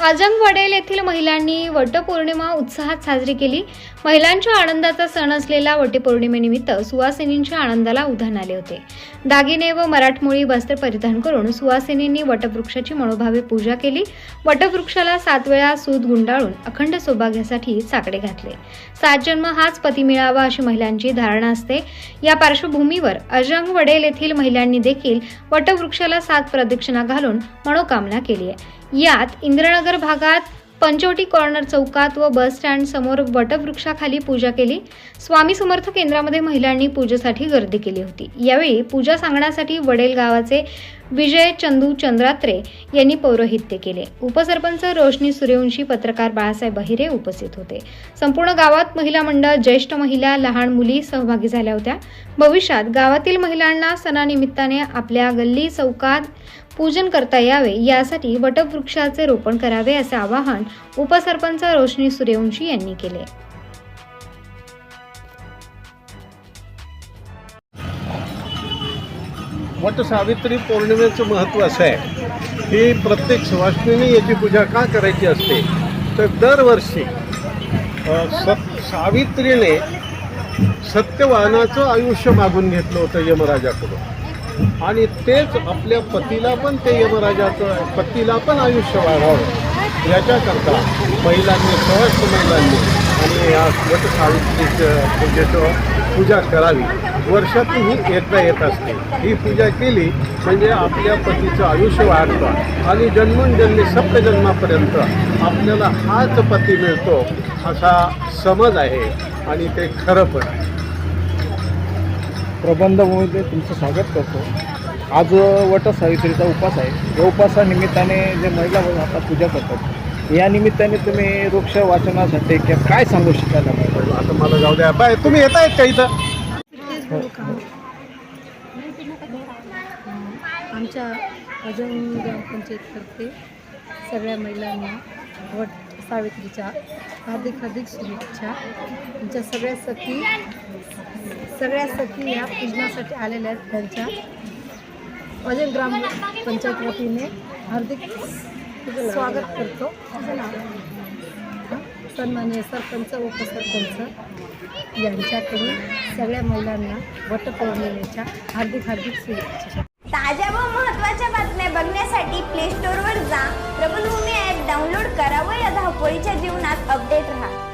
आजम वडेल येथील महिलांनी वटपौर्णिमा उत्साहात साजरी केली. महिलांच्या आनंदाचा सण असलेला वटपौर्णिमेनिमित्त सुवासिनींच्या आनंदाला उधाण आले होते. दागिने व मराठमोळी वस्त्र परिधान करून सुवासिनींनी वटवृक्षाची मनोभावे पूजा केली. वटवृक्षाला सात वेळा सूत गुंडाळून अखंड सौभाग्यासाठी साकडे घातले. सात जन्म हाच पती मिळावा अशी महिलांची धारणा असते. या पार्श्वभूमीवर अजंग वडेल येथील महिलांनी देखील वटवृक्षाला सात प्रदक्षिणा घालून मनोकामना केली आहे. यात इंद्रनगर भागात पंचवटी कॉर्नर चौकात व बस स्टँड समोर वटवृक्षाखाली पूजा केली. स्वामी समर्थ केंद्रामध्ये महिलांनी पूजेसाठी गर्दी केली होती. यावेळी पूजा सांगण्यासाठी वडेल गावाचे विजय चंदू चंद्रात्रे यांनी पौरोहित्य केले. उपसरपंच रोशनी सूर्यवंशी पत्रकार बाळासाहेब बहिरे उपस्थित होते. संपूर्ण गावात महिला मंडळ ज्येष्ठ महिला लहान मुली सहभागी झाल्या होत्या. भविष्यात गावातील महिलांना सणानिमित्ताने आपल्या गल्ली चौकात पूजन करता यावे यासाठी वटवृक्षाचे रोपण करावे असे आवाहन उपसरपंच रोशनी सूर्यवंशी यांनी केले. वट सावित्री पौर्णिमेचं महत्त्व असं आहे की प्रत्येक सुवासिनीने याची पूजा का करायची असते? तर दरवर्षी सत सावित्रीने सत्यवानाचं आयुष्य मागून घेतलं होतं यमराजाकडून. आणि तेच आपल्या पतीला पण ते यमराजाचं पतीला पण आयुष्य वाढावं. याच्याकरता महिलांनी सहज महिलांनी आणि या वट सावित्रीचं पूजेचं पूजा करावी. वर्षातून ही एकदा येत असते. ही पूजा केली म्हणजे आपल्या पतीचं आयुष्य वाढतं आणि जन्मोनजन्मी सप्तजन्मापर्यंत आपल्याला हाच पती मिळतो असा समज आहे आणि ते खरं पण आहे. प्रबंधभूमीमध्ये तुमचं स्वागत करतो. आज वट सावित्रीचा उपास आहे. या उपासानिमित्ताने जे महिला आता पूजा करतात या निमित्ताने तुम्ही वृक्ष वाचनासाठी किंवा काय सांगू शकाल आम्हाला? आता मला जाऊ द्या. बाय तुम्ही येत आहेत का इथं? आमच्या अजून ग्रामपंचायततर्फे सगळ्या महिलांना वट सावित्रीच्या हार्दिक हार्दिक शुभेच्छा. आमच्या सगळ्या सखी सगळ्या सखी या पूजनासाठी आलेल्या आहेत त्यांच्या. अजून ग्रामपंचायत वतीने हार्दिक स्वागत करतो. सन्मान्य सरपंच उपसरपंच यांच्याकडून सगळ्या महिलांना वटपौर्णिमेच्या हार्दिक हार्दिक शुभेच्छा. ताज्या व महत्त्वाच्या बातम्या बघण्यासाठी प्ले स्टोअरवर जा. प्रबलभूमी ॲप डाउनलोड करा व या धावपळीच्या जीवनात अपडेट राहा.